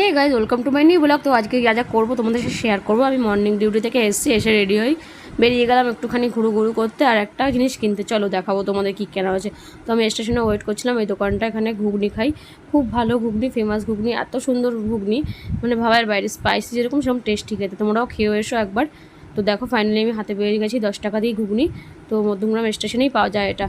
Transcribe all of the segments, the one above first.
Hey guys welcome to my new blog তো আজকে যা যা করব, তোমাদের সাথে শেয়ার করব। আমি মর্নিং ডিউটি থেকে এসেছি, এসে রেডি হই। বেরিয়ে গেলাম একটুখানি ঘুরু ঘুরু করতে আর একটা জিনিস কিনতে। চলো দেখাবো তোমাদের কী কেনা হয়েছে। তো আমি স্টেশনে ওয়েট করছিলাম, এই দোকানটা এখানে ঘুগনি খাই। খুব ভালো ঘুগনি ফেমাস ঘুগনি, এত সুন্দর ঘুগনি। মানে ভাবার বাইরে স্পাইসি যেরকম, সেরকম টেস্টি খেতে। তোমরাও খেয়ে এসো একবার। তো দেখো ফাইনালি আমি হাতে পেয়ে গেছি দশ টাকা দিয়ে ঘুগনি। তো মধ্যমগ্রাম স্টেশনেই পাওয়া যায় এটা।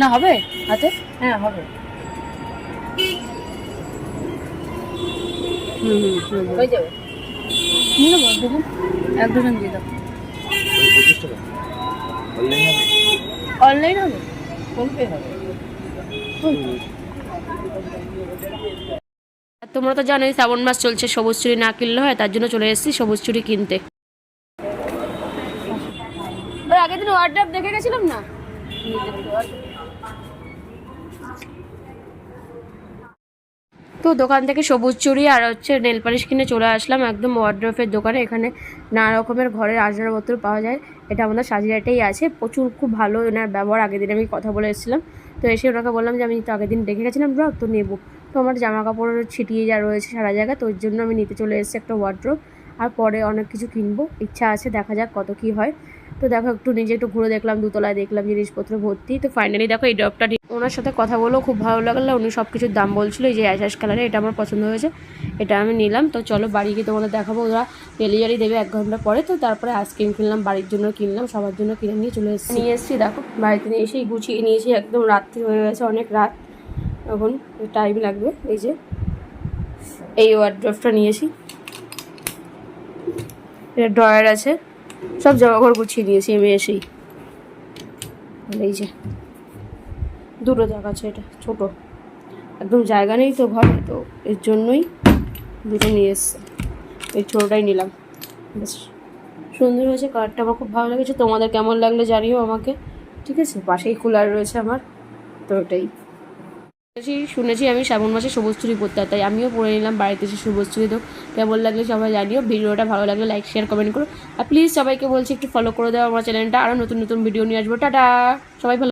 না হবে? হাতে? হ্যাঁ হবে। হুম হুম হুম হয়ে যাবে। নিয়ে নেব দেখুন এক ডজন দিয়ে দাও। অনলাইন হবে? ফোনপে হবে। আর তোমরা তো জানোই শ্রাবণ মাস চলছে সবুজ চুরি না কিনলে হয় তার জন্য চলে এসেছি সবুজ চুরি কিনতে। আগের দিন ওয়ার্ড্রপ দেখে গেছিলাম না? তো দোকান থেকে সবুজ চুড়ি আর হচ্ছে নেল পালিশ কিনে চলে আসলাম একদম ওয়ার্ড্রফের দোকানে। এখানে নানা রকমের ঘরের আসবাবপত্র পাওয়া যায়। এটা আমাদের সাজিয়াটাই আছে। প্রচুর খুব ভালো এনার ব্যবহার। আগের দিন আমি কথা বলে এসেছিলাম। তো এসে ওনাকে বললাম যে, আমি তো আগের দিন দেখে গেছিলাম ব্লগ তো নেব। তো আমার জামা কাপড় ছিটিয়ে যা রয়েছে সারা জায়গা তো ওর জন্য আমি নিতে চলে এসেছি একটা ওয়ার্ড্রোপ আর পরে অনেক কিছু কিনবো। ইচ্ছা আছে, দেখা যাক কত কি হয়। তো দেখো, একটু নিজে একটু ঘুরে দেখলাম, দুতলায় দেখলাম জিনিসপত্র ভর্তি। তো ফাইনালি দেখো, এই ড্রপটা ওনার সাথে কথা বলেও খুব ভালো লাগল। উনি সব কিছুর দাম বলছিল, এই যে অ্যাশ কালারে এটা আমার পছন্দ হয়েছে, এটা আমি নিলাম। তো চলো, বাড়ি গিয়ে তোমাদের দেখাবো। ওরা ডেলিভারি দেবে এক ঘণ্টা পরে। তো তারপরে আইসক্রিম কিনলাম, বাড়ির জন্য কিনলাম, সবার জন্য কিনে নিয়ে চলে এসেছি। নিয়ে এসেছি, দেখো, বাড়িতে নিয়ে এসেই গুছিয়ে নিয়েছি একদম রাত্রি হয়ে গেছে, অনেক রাত। এখন টাইম লাগবে, এই যে, এই ওয়ার্ড্রপটা নিয়েছি এটা ড্রয়ার আছে। সব জামাকাপড় গুছিয়ে দিয়েছি আমি এসেই। এই যে, দুটো জায়গা আছে এটা, ছোটো। একদম জায়গা নেই তো ঘরে, তো এর জন্যই দুটো নিয়ে এসছে। এই ছোটোটাই নিলাম। বেশ, সুন্দর হয়েছে কালারটা, আমার খুব ভালো লেগেছে। তোমাদের কেমন লাগলে জানিও আমাকে, ঠিক আছে? পাশেই কুলার রয়েছে আমার, তো ওটাই শুনেছি আমি শ্রাবণ মাসে সবুজ চুরি পরতে হয়, তাই আমিও পড়ে নিলাম বাড়িতে এসে সবুজ চুরি তো। কেমন লাগলে সবাই জানিও ভিডিওটা ভালো লাগলে লাইক শেয়ার কমেন্ট করো। আর প্লিজ সবাইকে বলছি একটু ফলো করে দেওয়া আমার চ্যানেলটা আরও নতুন নতুন ভিডিও নিয়ে আসব। টাটা! সবাই ভালো